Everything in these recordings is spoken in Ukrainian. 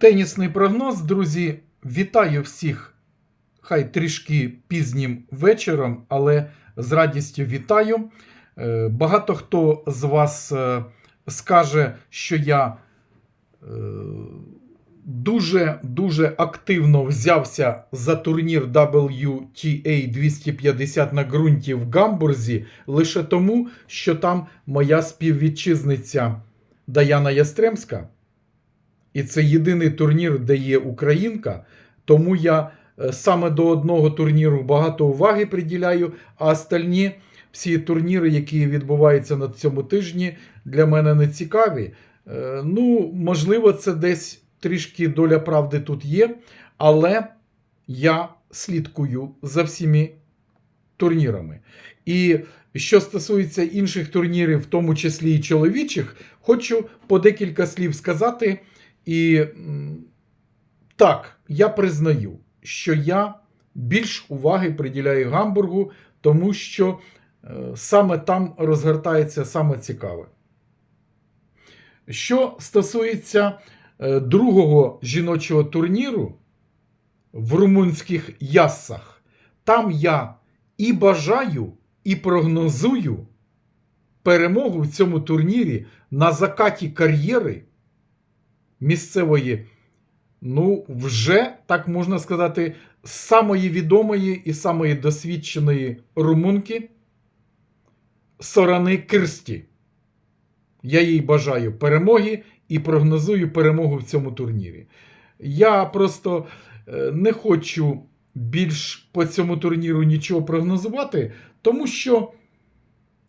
Тенісний прогноз, друзі. Вітаю всіх, хай трішки пізнім вечором, але з радістю вітаю. Е, Багато хто з вас е, скаже, що я е, дуже дуже активно взявся за турнір WTA 250 на ґрунті в Гамбурзі лише тому, що там моя співвітчизниця Даяна Ястремська. І це єдиний турнір, де є українка. Тому я е, саме до одного турніру багато уваги приділяю, а остальні всі турніри, які відбуваються на цьому тижні, для мене не цікаві. Е, Ну, можливо, це десь трішки доля правди тут є, але я слідкую за всіми турнірами. І що стосується інших турнірів, в тому числі і чоловічих, хочу по декілька слів сказати. І так, я признаю, що я більш уваги приділяю Гамбургу, тому що е, саме там розгортається саме цікаве. Що стосується е, другого жіночого турніру в румунських яссах, там я і бажаю, і прогнозую перемогу в цьому турнірі на закаті кар'єри місцевої, ну, вже, так можна сказати, самої відомої і самої досвідченої румунки Сорани Кирсті. Я їй бажаю перемоги і прогнозую перемогу в цьому турнірі. Я просто е, не хочу більш по цьому турніру нічого прогнозувати, тому що,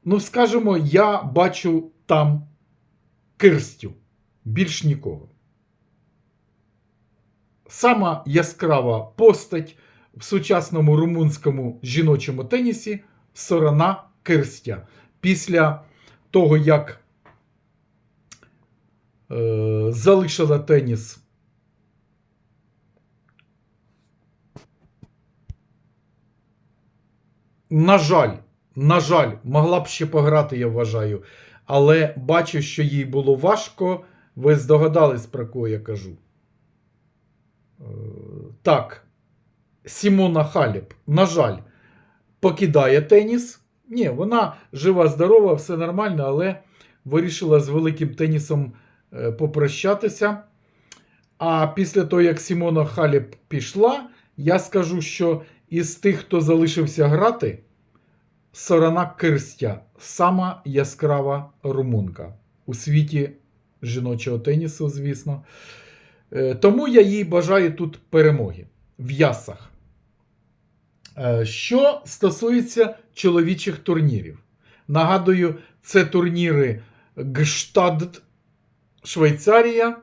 ну, скажімо, я бачу там Кирстю, більш нікого. Сама яскрава постать в сучасному румунському жіночому тенісі Сорона Кирстя. Після того, як е, залишила теніс на жаль, на жаль, могла б ще пограти, я вважаю. Але бачу, що їй було важко. Ви здогадались, про кого я кажу. Е, Так, Сімона Халіп, на жаль, покидає теніс. Ні, вона жива, здорова, все нормально, але вирішила з великим тенісом е, попрощатися. А після того, як Сімона Халіп пішла, я скажу, що із тих, хто залишився грати, Сорона Кирстя сама яскрава румунка у світі жіночого тенісу, звісно. Е, Тому я їй бажаю тут перемоги в ясах. Е, Що стосується чоловічих турнірів, нагадую, це турніри Гштадт Швейцарія,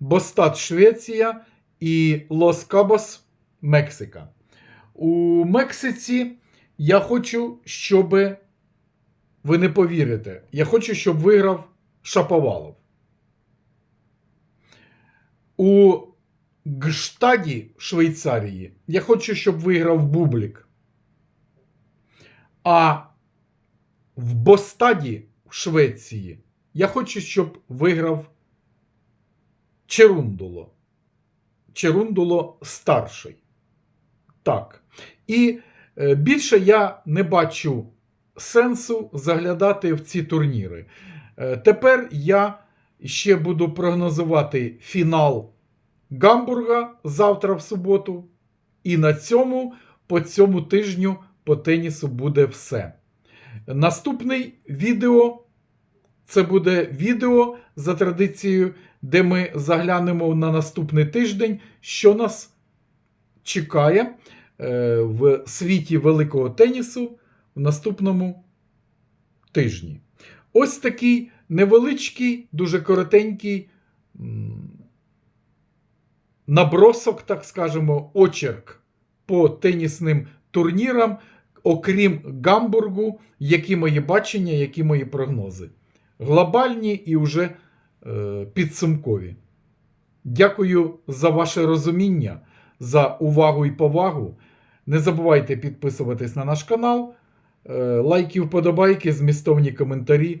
Бостад Швеція і Лос Кабос Мексика. У Мексиці я хочу, щоб ви не повірите, я хочу, щоб виграв Шаповалов. У Гштаді Швейцарії я хочу, щоб виграв Бублік. А в Бостаді в Швеції я хочу, щоб виграв Черундуло. Черундуло старший. Так. І е, більше я не бачу сенсу заглядати в ці турніри. Е, тепер я ще буду прогнозувати фінал Гамбурга завтра в суботу. І на цьому по цьому тижню по тенісу буде все. Наступний відео це буде відео за традицією, де ми заглянемо на наступний тиждень, що нас чекає е, в світі великого тенісу в наступному тижні. Ось такий невеличкий, дуже коротенький набросок, так скажемо, очерк по тенісним турнірам, окрім Гамбургу, які мої бачення, які мої прогнози. Глобальні і вже е, підсумкові. Дякую за ваше розуміння, за увагу і повагу. Не забувайте підписуватись на наш канал, е, лайки, вподобайки, змістовні коментарі.